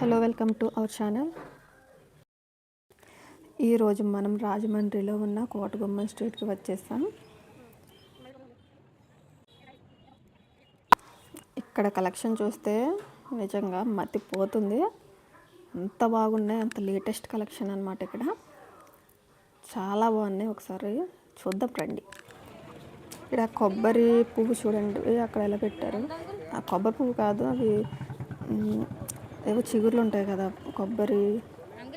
Hello welcome to our channel. ఈరోజు మనం రాజమండ్రిలో ఉన్న కోటగుమ్మం స్ట్రీట్కి వచ్చేసాం ఇక్కడ కలెక్షన్ చూస్తే నిజంగా మతిపోతుంది. అంత బాగున్నాయి అంత లేటెస్ట్ కలెక్షన్ అనమాట ఇక్కడ. చాలా బాగున్నాయి ఒకసారి చూద్దాం రండి. ఇక్కడ కొబ్బరి పువ్వు చూడండి అక్కడ ఎలా పెట్టారు? ఆ కొబ్బరి పువ్వు కాదు అవి ఏవో చిగుర్లు ఉంటాయి కదా కొబ్బరి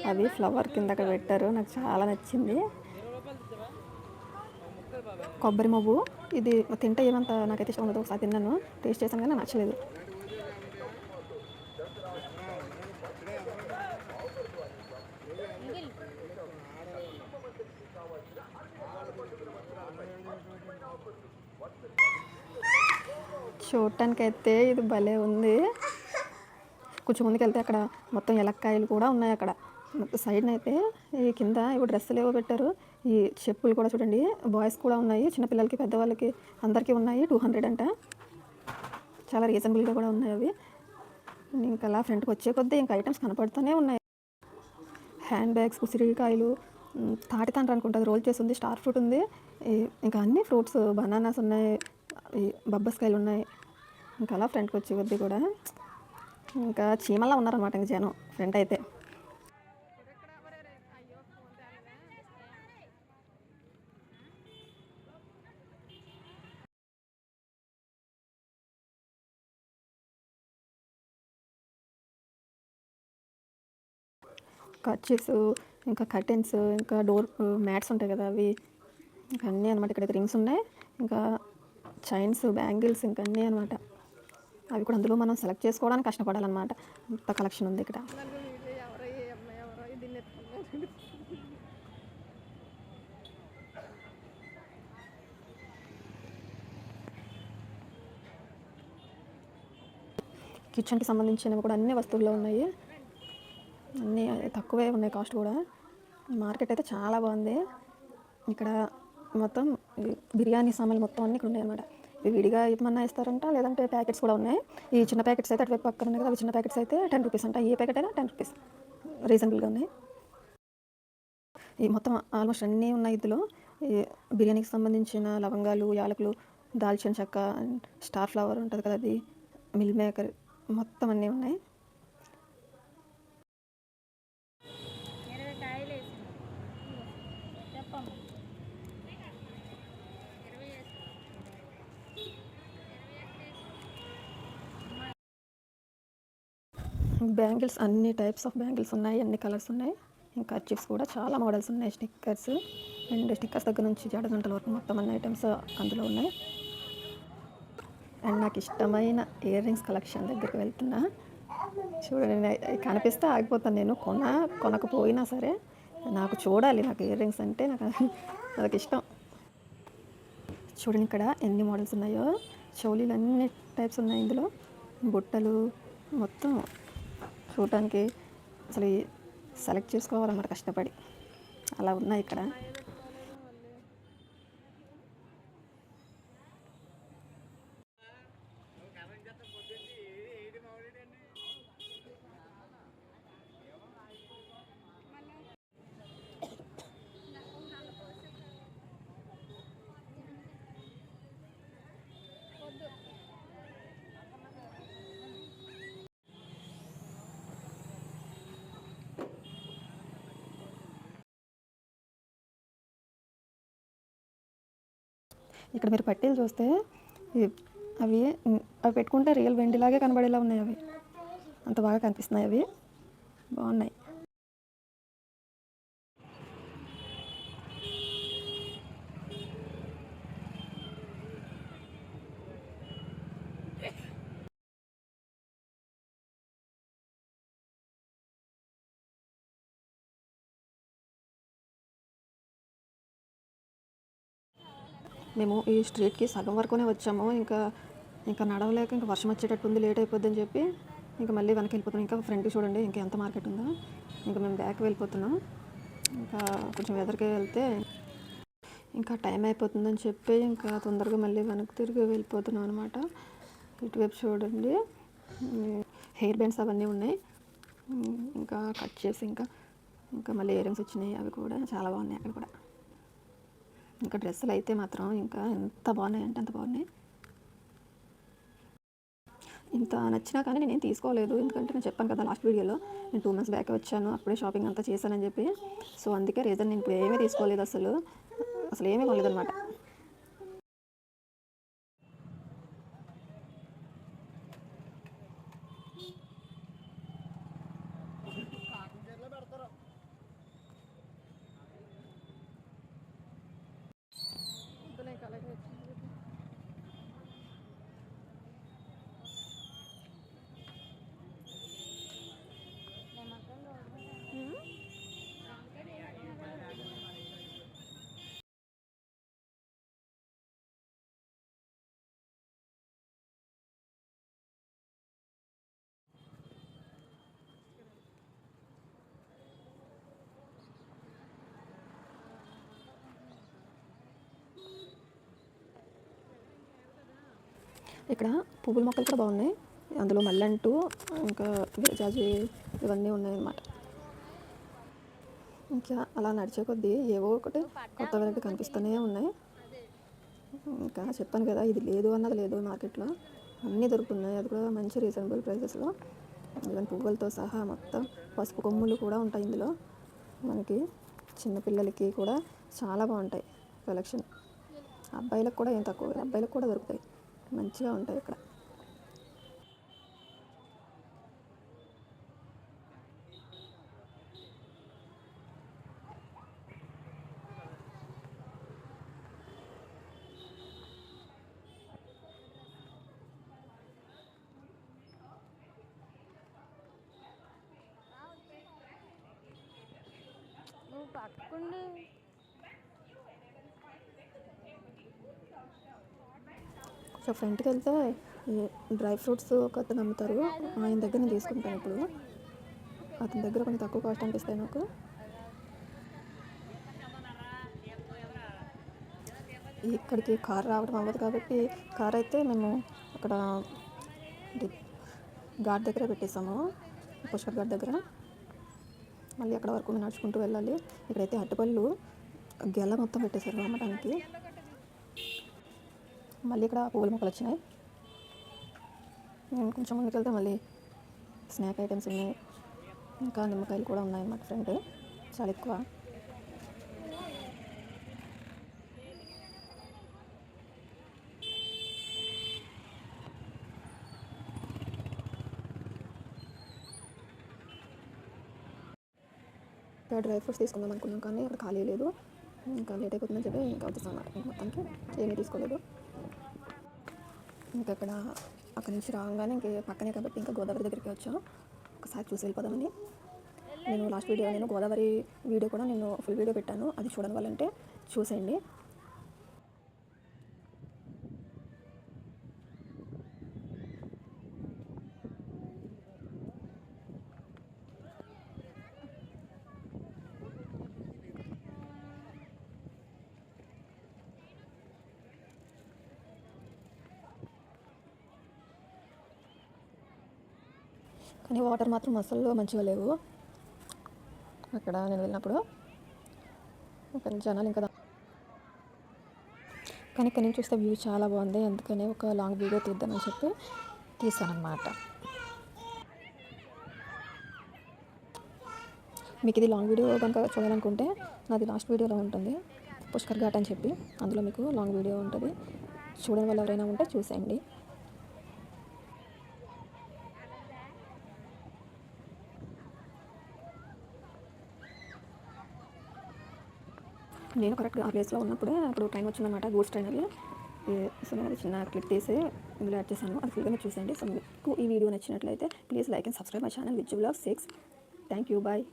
అవి ఫ్లవర్ కింద అక్కడ పెట్టారు. నాకు చాలా నచ్చింది. కొబ్బరి మబ్బు. ఇది తింటే ఏమంత నాకైతే ఇష్టం ఉండదు. ఒకసారి తిన్నాను. టేస్ట్ చేశాను కానీ నాకు నచ్చలేదు. చూడటానికైతే ఇది భలే ఉంది. కొంచెం ముందుకు వెళ్తే అక్కడ మొత్తం ఎలక్కాయలు కూడా ఉన్నాయి అక్కడ. సైడ్ అయితే ఈ కింద ఇవి డ్రెస్సులు ఏవో పెట్టారు. ఈ చెప్పులు కూడా చూడండి బాయ్స్ కూడా ఉన్నాయి చిన్నపిల్లలకి పెద్దవాళ్ళకి అందరికీ ఉన్నాయి టూ హండ్రెడ్ అంట. చాలా రీజనబుల్గా కూడా ఉన్నాయి అవి. ఇంకా అలా ఫ్రంట్కి వచ్చే కొద్దీ ఇంకా ఐటమ్స్ కనపడుతూనే ఉన్నాయి. హ్యాండ్ బ్యాగ్స్ ఉసిరికాయలు తాటి తాటితాండ్ర అనుకుంటుంది రోల్ చేసి ఉంది స్టార్ ఫ్రూట్ ఉంది. ఈ- ఇంకా అన్ని ఫ్రూట్స్ బనానాస్ ఉన్నాయి ఈ బబ్బస్కాయలు ఉన్నాయి. ఇంకా అలా ఫ్రంట్కి వచ్చే కొద్దీ కూడా ఇంకా చీమల్లా ఉన్నారనమాట ఇంక జనం ఫ్రెండ్ అయితే. కర్చీఫ్స్ ఇంకా కర్టెన్స్ ఇంకా డోర్ మ్యాట్స్ ఉంటాయి కదా అవి ఇంకా అన్నీ అనమాట ఇక్కడ రింగ్స్ ఉన్నాయి. ఇంకా చైన్స్ బ్యాంగిల్స్ ఇంకా అన్నీ అనమాట అవి కూడా అందులో మనం సెలెక్ట్ చేసుకోవడానికి కష్టపడాలన్నమాట. అంత కలెక్షన్ ఉంది ఇక్కడ. కిచెన్కి సంబంధించినవి కూడా అన్ని వస్తువులు ఉన్నాయి. అన్నీ తక్కువే ఉన్నాయి కాస్ట్ కూడా. మార్కెట్ అయితే చాలా బాగుంది. ఇక్కడ మొత్తం బిర్యానీ సామాన్లు మొత్తం అన్నీ ఇక్కడ ఉన్నాయి అన్నమాట విడిగా ఏమన్నా ఇస్తారంట? లేదంటే ప్యాకెట్స్ కూడా ఉన్నాయి. ఈ చిన్న ప్యాకెట్స్ అయితే అటువైపు పక్కన ఉన్నాయి కదా అవి చిన్న ప్యాకెట్స్ అయితే టెన్ రూపీస్ అంట. ఏ ప్యాకెట్ అయినా టెన్ రూపీస్. రీజనబుల్గా ఉన్నాయి. ఈ మొత్తం ఆల్మోస్ట్ అన్నీ ఉన్నాయి ఇందులో. ఈ బిర్యానీకి సంబంధించిన లవంగాలు యాలకులు దాల్చిన చెక్క స్టార్ ఫ్లవర్ ఉంటుంది కదా అది మిల్ మేకర్ మొత్తం అన్నీ ఉన్నాయి. బ్యాంగిల్స్ అన్ని టైప్స్ ఆఫ్ బ్యాంగిల్స్ ఉన్నాయి. అన్ని కలర్స్ ఉన్నాయి. ఇంకా చిప్స్ కూడా చాలా మోడల్స్ ఉన్నాయి. స్టిక్కర్స్. అండ్ స్టిక్కర్స్ దగ్గర నుంచి జడగంటల వరకు మొత్తం అన్ని ఐటమ్స్ అందులో ఉన్నాయి. అండ్ నాకు ఇష్టమైన ఇయర్ రింగ్స్ కలెక్షన్ దగ్గరికి వెళ్తున్నా. చూడండి నే- కనిపిస్తే ఆగిపోతాను నేను. కొన కొనకపోయినా సరే నాకు చూడాలి. నాకు ఇయర్ రింగ్స్ అంటే నాకు నాకు ఇష్టం. చూడండి ఇక్కడ ఎన్ని మోడల్స్ ఉన్నాయో. చౌలీలు అన్ని టైప్స్ ఉన్నాయి ఇందులో. బుట్టలు మొత్తం చూడటానికి అసలు సెలెక్ట్ చేసుకోవాలన్నమాట కష్టపడి. అలా ఉన్నాయి ఇక్కడ. ఇక్కడ మీరు పట్టీలు చూస్తే అవి అవి పెట్టుకుంటే రియల్ వెండిలాగే కనబడేలా ఉన్నాయి అవి. అంత బాగా కనిపిస్తున్నాయి అవి. బాగున్నాయి. మేము ఈ స్ట్రీట్కి సగం వరకునే వచ్చాము. ఇంకా ఇంకా నడవలేక ఇంకా వర్షం వచ్చేటట్టు ఉంది లేట్ అయిపోద్దని చెప్పి ఇంకా మళ్ళీ వెనక్కి వెళ్ళిపోతున్నాం. ఇంకా ఫ్రంట్కి చూడండి ఇంకా ఎంత మార్కెట్ ఉందో. ఇంకా మేము బ్యాక్ వెళ్ళిపోతున్నాం. ఇంకా కొంచెం వెదర్కి వెళ్తే ఇంకా టైం అయిపోతుందని చెప్పి ఇంకా తొందరగా మళ్ళీ వెనక్కి తిరిగి వెళ్ళిపోతున్నాం అనమాట ఇటువైపు చూడండి. హెయిర్ బ్యాండ్స్ అవన్నీ ఉన్నాయి. ఇంకా కట్ చేసి ఇంకా ఇంకా మళ్ళీ ఇయరింగ్స్ వచ్చినాయి అవి కూడా. చాలా బాగున్నాయి అక్కడ కూడా. ఇంకా డ్రెస్సులు అయితే మాత్రం ఇంకా ఎంత బాగున్నాయి అంటే అంత బాగున్నాయి. ఇంత నచ్చినా కానీ నేనేం తీసుకోలేదు. ఎందుకంటే నేను చెప్పాను కదా లాస్ట్ వీడియోలో నేను టూ మంత్స్ బ్యాక్ వచ్చాను అప్పుడే షాపింగ్ అంతా చేశానని చెప్పి. సో అందుకే రీజన్ నేను ఇప్పుడు ఏమీ తీసుకోలేదు అసలు. అసలు ఏమీ కొనలేదు ఇక్కడ పువ్వుల మొక్కలు కూడా బాగున్నాయి. అందులో మల్లెంటు ఇంకా విరజాజి ఇవన్నీ ఉన్నాయన్నమాట. ఇంకా అలా నడిచే కొద్దీ ఏవో ఒకటి కొత్త వెరైటీ కనిపిస్తూనే ఉన్నాయి. ఇంకా చెప్పాను కదా ఇది లేదు అన్నది లేదు మార్కెట్లో. అన్నీ దొరుకుతున్నాయి. అది కూడా మంచి రీజనబుల్ ప్రైసెస్లో ఈవెన్ పువ్వులతో సహా మొత్తం పసుపు కొమ్ములు కూడా ఉంటాయి ఇందులో. మనకి చిన్నపిల్లలకి కూడా చాలా బాగుంటాయి కలెక్షన్. అబ్బాయిలకు కూడా ఏం తక్కువ అబ్బాయిలకు కూడా దొరుకుతాయి. మంచిగా ఉంటాయి ఇక్కడ నువ్వు పట్టుకుండు. సో ఫ్రంట్కి వెళ్తే డ్రై ఫ్రూట్స్ ఒక అతను అమ్ముతారు. ఆయన దగ్గర నేను తీసుకుంటాను ఇప్పుడు. అతని దగ్గర కొంచెం తక్కువ కాస్ట్ అనిపిస్తాయి నాకు. ఇక్కడికి కార్ రావడం అవ్వదు కాబట్టి కార్ అయితే మేము అక్కడ ఘాట్ దగ్గర పెట్టేసాము పుష్కర్ ఘాట్ దగ్గర. మళ్ళీ అక్కడ వరకు మేము నడుచుకుంటూ వెళ్ళాలి. ఇక్కడైతే అరటిపళ్ళు గెల మొత్తం పెట్టేశారు అమ్మడానికి మళ్ళీ ఇక్కడ పువ్వుల మొక్కలు వచ్చినాయి. నేను కొంచెం ముందుకెళ్తే మళ్ళీ స్నాక్ ఐటమ్స్ ఉన్నాయి. ఇంకా నిమ్మకాయలు కూడా ఉన్నాయి అన్నమాట ఫ్రంట్ చాలా ఎక్కువ. డ్రై ఫ్రూట్స్ తీసుకుందాం అనుకున్నాం కానీ అక్కడ ఖాళీ లేదు. ఇంకా లేట్ అయిపోతుందని చెప్పి ఇంకా వచ్చేసాం అన్నమాట. మొత్తానికి ఏమీ తీసుకోలేదు. ఇంకా అక్కడ అక్కడి నుంచి రాగానే ఇంక పక్కనే కాబట్టి ఇంకా గోదావరి దగ్గరికి వచ్చాం. ఒకసారి చూసి వెళ్ళిపోదామని. నేను లాస్ట్ వీడియో నేను గోదావరి వీడియో కూడా నేను ఫుల్ వీడియో పెట్టాను. అది చూడని వాళ్ళంటే చూసేయండి. కానీ వాటర్ మాత్రం అసలు మంచిగా లేవు. అక్కడ నేను వెళ్ళినప్పుడు జనాలు ఇంకా కానీ ఇక్కడ నుంచి చూస్తే వ్యూ చాలా బాగుంది. అందుకనే ఒక లాంగ్ వీడియో తీద్దామని చెప్పి తీసానమాట మీకు ఇది లాంగ్ వీడియో కనుక చూడాలనుకుంటే నాది లాస్ట్ వీడియోలో ఉంటుంది. పుష్కర్ ఘాట్ అని చెప్పి అందులో మీకు లాంగ్ వీడియో ఉంటుంది. చూడని వాళ్ళు ఎవరైనా ఉంటే చూసేయండి. నేను కరెక్ట్గా ఆ ప్లేస్లో ఉన్నప్పుడే అప్పుడు ట్రైన్ వచ్చిందన్నమాట గూడ్స్ ట్రైన్ అది. సో నేను అది చిన్న క్లిప్ తీసి ఇందులో యాడ్ చేశాను. అది ఫుల్గా మీరు చూసేయండి. సో మీకు ఈ వీడియో నచ్చినట్లయితే please like and subscribe my channel which vlog six thank you bye